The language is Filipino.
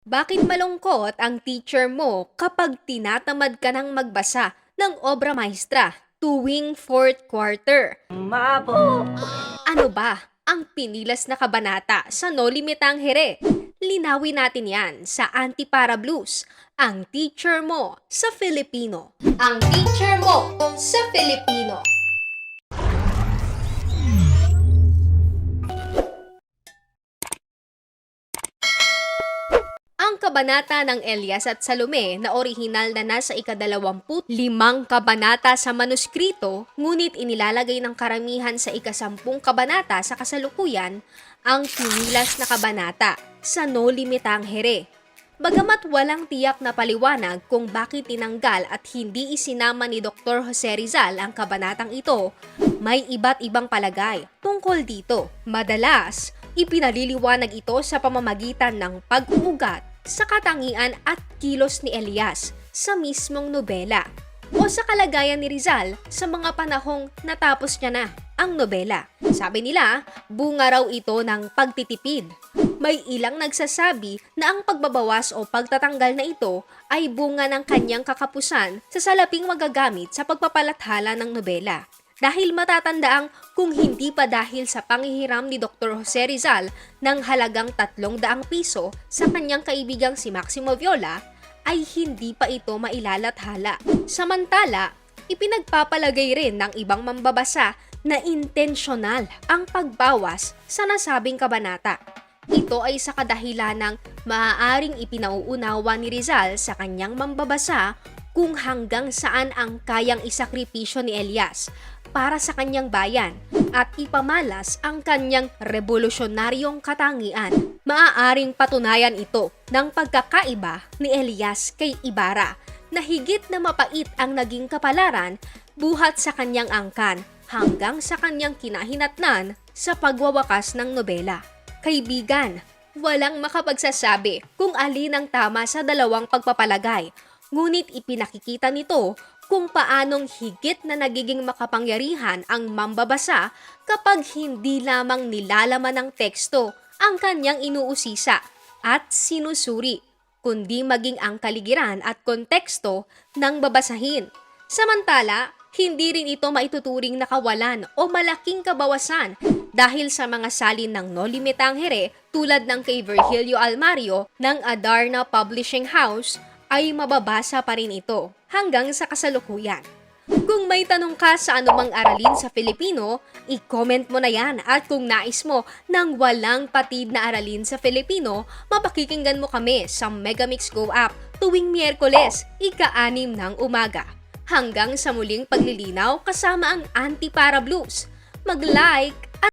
Bakit malungkot ang teacher mo kapag tinatamad ka ng magbasa ng obra maestra tuwing fourth quarter? Mapo! Ano ba ang pinilas na kabanata sa No Limitang Here? Linawin natin yan sa Antipara Blues, ang teacher mo sa Filipino. Ang teacher mo sa Filipino. Kabanata ng Elias at Salome na orihinal na nasa ikadalawamput limang kabanata sa manuskrito, ngunit inilalagay ng karamihan sa ikasampung kabanata sa kasalukuyan, ang pinilas na kabanata sa No Limitang Here. Bagamat walang tiyak na paliwanag kung bakit tinanggal at hindi isinama ni Dr. Jose Rizal ang kabanatang ito, may iba't ibang palagay tungkol dito. Madalas, ipinaliliwanag ito sa pamamagitan ng pag-uugat sa katangian at kilos ni Elias sa mismong nobela o sa kalagayan ni Rizal sa mga panahong natapos niya na ang nobela. Sabi nila, bunga raw ito ng pagtitipid. May ilang nagsasabi na ang pagbabawas o pagtatanggal na ito ay bunga ng kanyang kakapusan sa salaping magagamit sa pagpapalathala ng nobela. Dahil matatandaang kung hindi pa dahil sa pangihiram ni Dr. Jose Rizal ng halagang 300 piso sa kanyang kaibigang si Maximo Viola, ay hindi pa ito mailalathala. Samantala, ipinagpapalagay rin ng ibang mambabasa na intensyonal ang pagbawas sa nasabing kabanata. Ito ay sa kadahilan ng maaaring ipinauunawa ni Rizal sa kanyang mambabasa kung hanggang saan ang kayang isakripisyo ni Elias para sa kanyang bayan at ipamalas ang kanyang revolusyonaryong katangian. Maaaring patunayan ito ng pagkakaiba ni Elias kay Ibarra na higit na mapait ang naging kapalaran buhat sa kanyang angkan hanggang sa kanyang kinahinatnan sa pagwawakas ng nobela. Kaibigan, walang makapagsasabi kung alin ang tama sa dalawang pagpapalagay, ngunit ipinakikita nito kung paanong higit na nagiging makapangyarihan ang mambabasa kapag hindi lamang nilalaman ng teksto ang kanyang inuusisa at sinusuri, kundi maging ang kaligiran at konteksto ng babasahin. Samantala, hindi rin ito maituturing na kawalan o malaking kabawasan dahil sa mga salin ng No Limitang Here tulad ng kay Virgilio Almario ng Adarna Publishing House ay mababasa pa rin ito hanggang sa kasalukuyan. Kung may tanong ka sa anumang aralin sa Filipino, i-comment mo na yan at kung nais mo ng walang patid na aralin sa Filipino, mapakikinggan mo kami sa Megamix Go app tuwing Miyerkules, ika-anim ng umaga. Hanggang sa muling paglilinaw kasama ang Antipara Blues. Mag-like